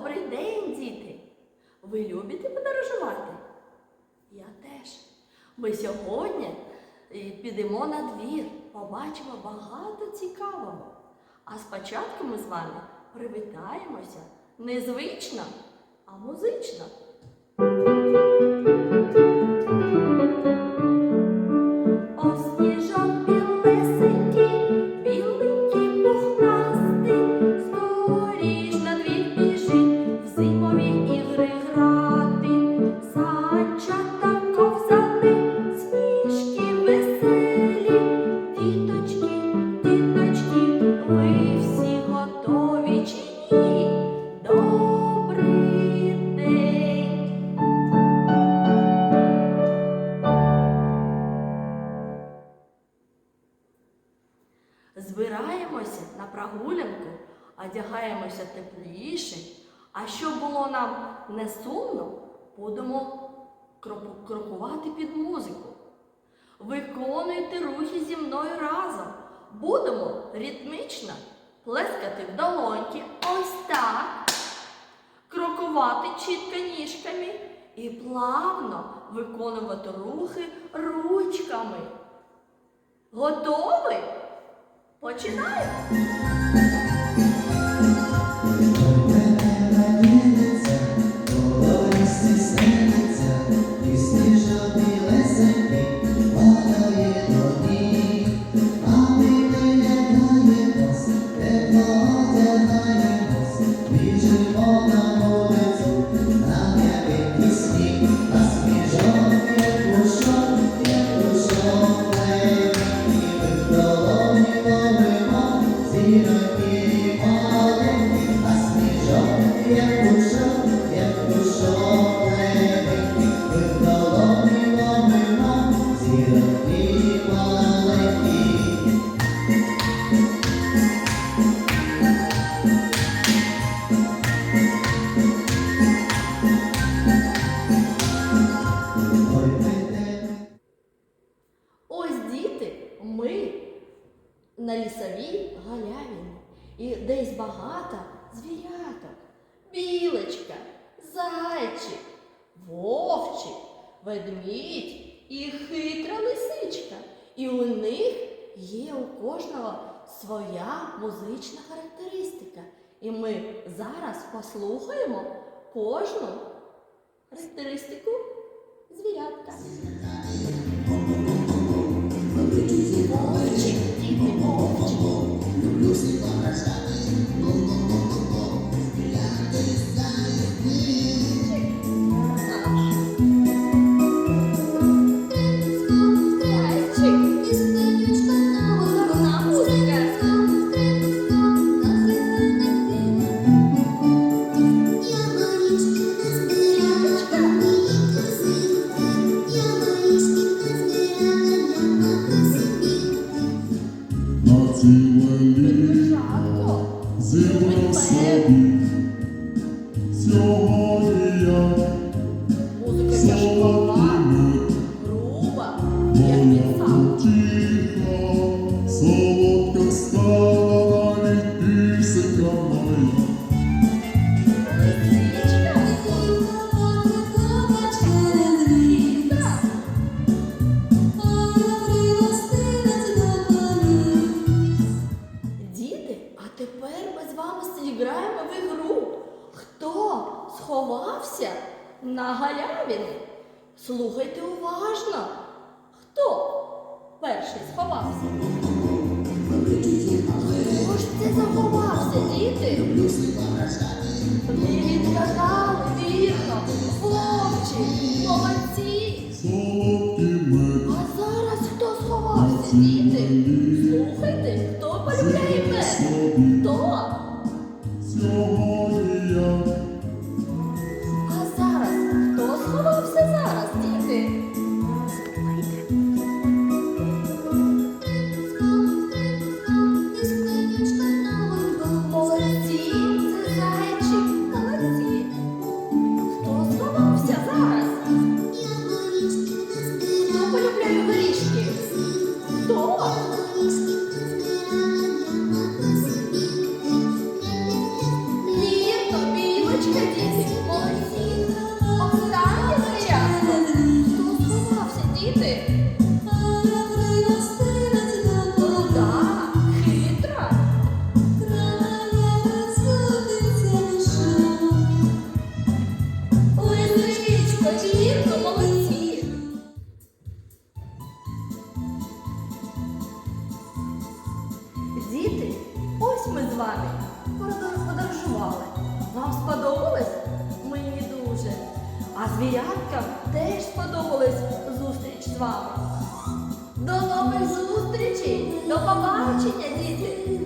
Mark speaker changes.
Speaker 1: Добрий день, діти! Ви любите подорожувати? Я теж. Ми сьогодні е, підемо на двір, побачимо багато цікавого. А спочатку ми з вами привітаємося незвично, а музично. Збираємося на прогулянку, одягаємося тепліше, а щоб було нам не сумно, будемо крокувати під музику. Виконуйте рухи зі мною разом. Будемо ритмічно плескати в долоньки ось так, крокувати чітко ніжками і плавно виконувати рухи ручками. Готові? Починаємо! Ми на лісовій галявині. І десь багато звіряток. Білочка, зайчик, вовчик, ведмідь і хитра лисичка. І у них є у кожного своя музична характеристика. І ми зараз послухаємо кожну характеристику звірятка. Вовчик, діти, вовчик.
Speaker 2: На
Speaker 1: галявині? Слухайте уважно. Хто перший сховався? Хто ж це заховався, діти? Ви відгадали вірно. Вовчик, молодці. А зараз хто сховався, діти? Слухайте, звіряткам теж сподобалась зустріч з вами. До нових зустрічей! До побачення, діти!